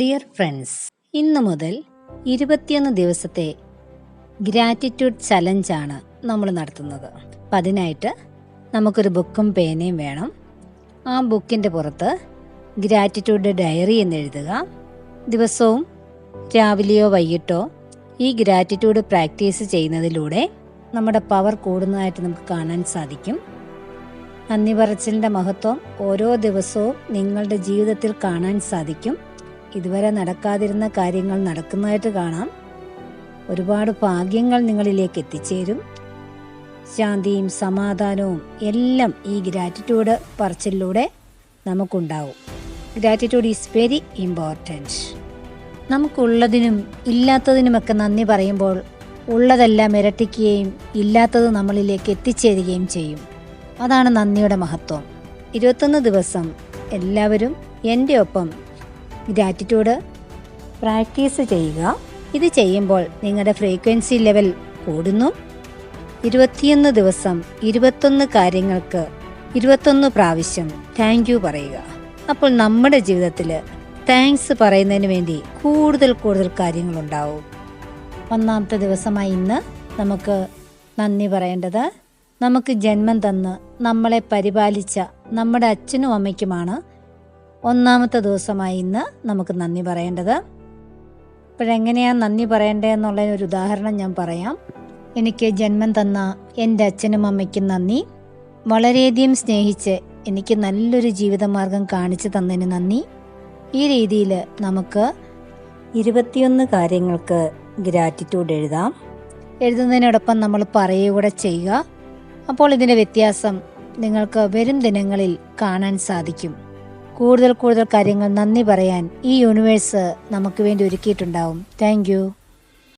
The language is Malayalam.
ഡിയർ ഫ്രണ്ട്സ് ഇന്നു മുതൽ ഇരുപത്തിയൊന്ന് ദിവസത്തെ ഗ്രാറ്റിറ്റ്യൂഡ് ചലഞ്ചാണ് നമ്മൾ നടത്തുന്നത്. അപ്പം അതിനായിട്ട് നമുക്കൊരു ബുക്കും പേനയും വേണം. ആ ബുക്കിന്റെ പുറത്ത് ഗ്രാറ്റിറ്റ്യൂഡ് ഡയറി എന്ന് എഴുതുക. ദിവസവും രാവിലെയോ വൈകിട്ടോ ഈ ഗ്രാറ്റിറ്റ്യൂഡ് പ്രാക്ടീസ് ചെയ്യുന്നതിലൂടെ നമ്മുടെ പവർ കൂടുന്നതായിട്ട് നമുക്ക് കാണാൻ സാധിക്കും. നന്ദി പറച്ചിലിന്റെ മഹത്വം ഓരോ ദിവസവും നിങ്ങളുടെ ജീവിതത്തിൽ കാണാൻ സാധിക്കും. ഇതുവരെ നടക്കാതിരുന്ന കാര്യങ്ങൾ നടക്കുന്നതായിട്ട് കാണാം. ഒരുപാട് ഭാഗ്യങ്ങൾ നിങ്ങളിലേക്ക് എത്തിച്ചേരും. ശാന്തിയും സമാധാനവും എല്ലാം ഈ ഗ്രാറ്റിറ്റ്യൂഡ് പറച്ചിലൂടെ നമുക്കുണ്ടാവും. ഗ്രാറ്റിറ്റ്യൂഡ് ഈസ് വെരി ഇമ്പോർട്ടന്റ് നമുക്കുള്ളതിനും ഇല്ലാത്തതിനുമൊക്കെ നന്ദി പറയുമ്പോൾ ഉള്ളതെല്ലാം ഇരട്ടിക്കുകയും ഇല്ലാത്തത് നമ്മളിലേക്ക് എത്തിച്ചേരുകയും ചെയ്യും. അതാണ് നന്ദിയുടെ മഹത്വം. ഇരുപത്തൊന്ന് ദിവസം എല്ലാവരും എന്റെ ഒപ്പം ഗ്രാറ്റിറ്റ്യൂഡ് പ്രാക്ടീസ് ചെയ്യുക. ഇത് ചെയ്യുമ്പോൾ നിങ്ങളുടെ ഫ്രീക്വൻസി ലെവൽ കൂടുന്നു. ഇരുപത്തിയൊന്ന് ദിവസം ഇരുപത്തൊന്ന് കാര്യങ്ങൾക്ക് ഇരുപത്തൊന്ന് പ്രാവശ്യം താങ്ക് യു പറയുക. അപ്പോൾ നമ്മുടെ ജീവിതത്തിൽ താങ്ക്സ് പറയുന്നതിന് വേണ്ടി കൂടുതൽ കൂടുതൽ കാര്യങ്ങളുണ്ടാവും. ഒന്നാമത്തെ ദിവസമായി ഇന്ന് നമുക്ക് നന്ദി പറയേണ്ടത് നമുക്ക് ജന്മം തന്ന് നമ്മളെ പരിപാലിച്ച നമ്മുടെ അച്ഛനും അമ്മയ്ക്കുമാണ് ഒന്നാമത്തെ ദിവസമായി ഇന്ന് നമുക്ക് നന്ദി പറയേണ്ടത്. അപ്പോഴെങ്ങനെയാണ് നന്ദി പറയേണ്ടതെന്നുള്ളതിന് ഒരു ഉദാഹരണം ഞാൻ പറയാം. എനിക്ക് ജന്മം തന്ന എന്റെ അച്ഛനും അമ്മയ്ക്കും നന്ദി. വളരെയധികം സ്നേഹിച്ച് എനിക്ക് നല്ലൊരു ജീവിതമാർഗം കാണിച്ചു തന്നതിന് നന്ദി. ഈ രീതിയിൽ നമുക്ക് ഇരുപത്തിയൊന്ന് കാര്യങ്ങൾക്ക് ഗ്രാറ്റിറ്റ്യൂഡ് എഴുതാം. എഴുതുന്നതിനോടൊപ്പം നമ്മൾ പറയുക കൂടെ ചെയ്യുക. അപ്പോൾ ഇതിന്റെ വ്യത്യാസം നിങ്ങൾക്ക് വരും ദിനങ്ങളിൽ കാണാൻ സാധിക്കും. കൂടുതൽ കൂടുതൽ കാര്യങ്ങൾ നന്ദി പറയാൻ ഈ യൂണിവേഴ്സ് നമുക്ക് വേണ്ടി ഒരുക്കിയിട്ടുണ്ടാവും. താങ്ക്